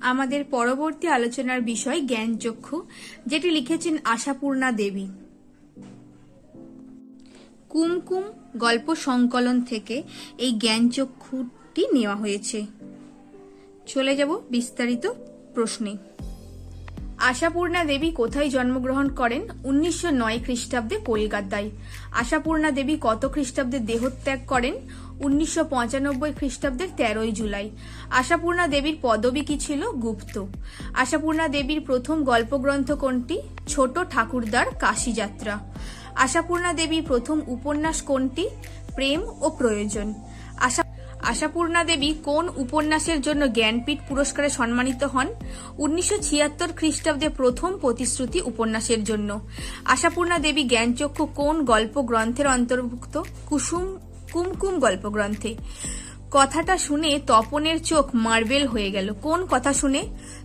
আমাদের পরবর্তী আলোচনার বিষয় জ্ঞানচক্ষু যেটি লিখেছেন আশাপূর্ণা দেবী। কুমকুম গল্প সংকলন থেকে এই জ্ঞানচক্ষুটি নেওয়া হয়েছে। চলে যাব বিস্তারিত প্রশ্নে। আশাপূর্ণা দেবী কোথায় জন্মগ্রহণ করেন? উনিশশো নয় খ্রিস্টাব্দে কলকাতায়। আশাপূর্ণা দেবী কত খ্রিস্টাব্দে দেহত্যাগ করেন? উনিশশো পঁচানব্বই খ্রিস্টাব্দের তেরোই জুলাই। আশাপূর্ণা দেবীর পদবী কি ছিল? গুপ্ত। আশাপূর্ণা দেবীর প্রথম গল্পগ্রন্থ কোনটি? ছোট ঠাকুরদার কাশী যাত্রা আশাপূর্ণা দেবীর প্রথম উপন্যাস কোনটি? প্রেম ও প্রয়োজন। আশা আশাপূর্ণা দেবী কোন উপন্যাসের জন্য জ্ঞানপীঠ পুরস্কারে সম্মানিত হন? উনিশশো ছিয়াত্তর খ্রিস্টাব্দে প্রথম প্রতিশ্রুতি উপন্যাসের জন্য। আশাপূর্ণা দেবী জ্ঞানচক্ষু কোন গল্প গ্রন্থের অন্তর্ভুক্ত? কুসুম কুমকুম গল্প গ্রন্থে কথাটা শুনে তপনের চোখ মার্বেল হয়ে গেল। কোন কথা শুনে?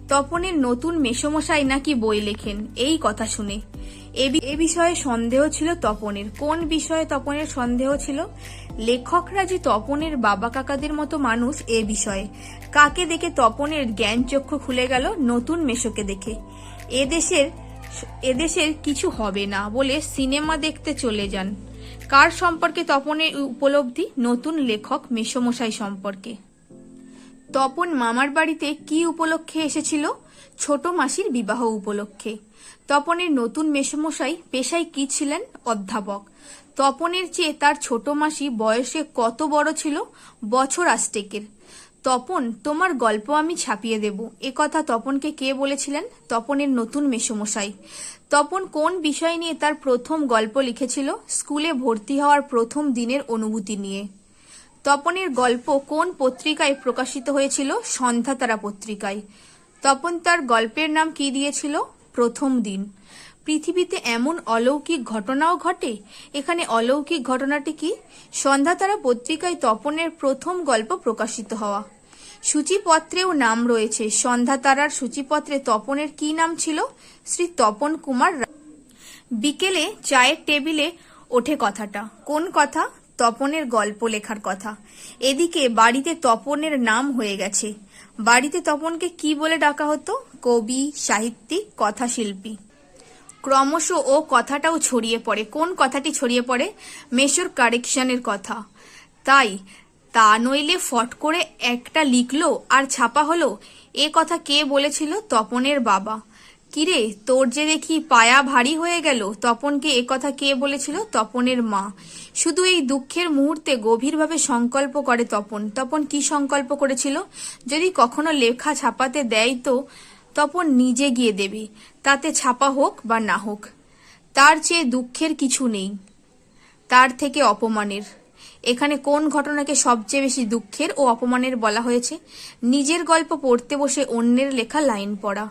তপনের নতুন মেসমশাই নাকি বই লেখেন, এই কথা শুনে। এ বিষয়ে সন্দেহ ছিল তপনের। কোন বিষয়ে তপনের সন্দেহ ছিল? লেখকরা যে তপনের বাবা কাকাদের মতো মানুষ, এ বিষয়ে। কাকে দেখে তপনের জ্ঞান চক্ষু খুলে গেল? নতুন মেশোকে দেখে। এদেশের এদেশের কিছু হবে না বলে সিনেমা দেখতে চলে যান। কার সম্পর্কে তপনের উপলব্ধি? নতুন লেখক মেসমশাই সম্পর্কে। তপন মামার বাড়িতে কি উপলক্ষে এসেছিল? ছোট মাসির বিবাহ উপলক্ষে। তপনের নতুন মেসমশাই পেশায় কি ছিলেন? অধ্যাপক। তপনের চেয়ে তার ছোট মাসি বয়সে কত বড় ছিল? বছর আষ্টেকের। তপন, তোমার গল্প আমি ছাপিয়ে দেব। এ কথা তপনকে কে বলেছিলেন? তপনের নতুন মেসমশাই। তপন কোন বিষয় নিয়ে তার প্রথম গল্প লিখেছিল? স্কুলে ভর্তি হওয়ার প্রথম দিনের অনুভূতি নিয়ে। তপনের গল্প কোন পত্রিকায় প্রকাশিত হয়েছিল? সন্ধ্যাতারা পত্রিকায়। তপন তার গল্পের নাম কি দিয়েছিল? প্রথম দিন। পৃথিবীতে এমন অলৌকিক ঘটনাও ঘটে? এখানে অলৌকিক ঘটনাটি কি? সন্ধ্যাতারা পত্রিকায় তপনের প্রথম গল্প প্রকাশিত হওয়া। সূচিপত্রেও নাম রয়েছে। সন্ধ্যাতারার সূচিপত্রে তপনের কি নাম ছিল? শ্রী তপন কুমার বিকেলে চায়ের টেবিলে ওঠে কথাটা। কোন কথা? তপনের গল্প লেখার কথা। এদিকে বাড়িতে তপনের নাম হয়ে গেছে। বাড়িতে তপনকে কি বলে ডাকা হতো? কবি, সাহিত্যিক, কথাশিল্পী। ক্রমশ ও কথাটাও ছড়িয়ে পড়ে। কোন কথাটি ছড়িয়ে পড়ে? মেশর কারেকশনের কথা। তাই, তা নইলে ফট করে একটা লিখলো আর ছাপা হলো, এ কথা কে বলেছিল? তপনের বাবা। কিরে, তোর যে দেখি পায়া ভারী হয়ে গেল, তপনকে এ কথা কে বলেছিল? তপনের মা। শুধু এই দুঃখের মুহূর্তে গভীরভাবে সংকল্প করে তপন। তপন কি সংকল্প করেছিল? যদি কখনো লেখা ছাপাতে দেয় তো? তপন নিজে গিয়ে দেবে, তাতে ছাপা হোক বা না হোক, তার চেয়ে দুঃখের কিছু নেই। তার থেকে অপমানের। এখানে কোন ঘটনাকে সবচেয়ে বেশি দুঃখের ও অপমানের বলা হয়েছে? নিজের গল্প পড়তে বসে অন্যের লেখা লাইন পড়া।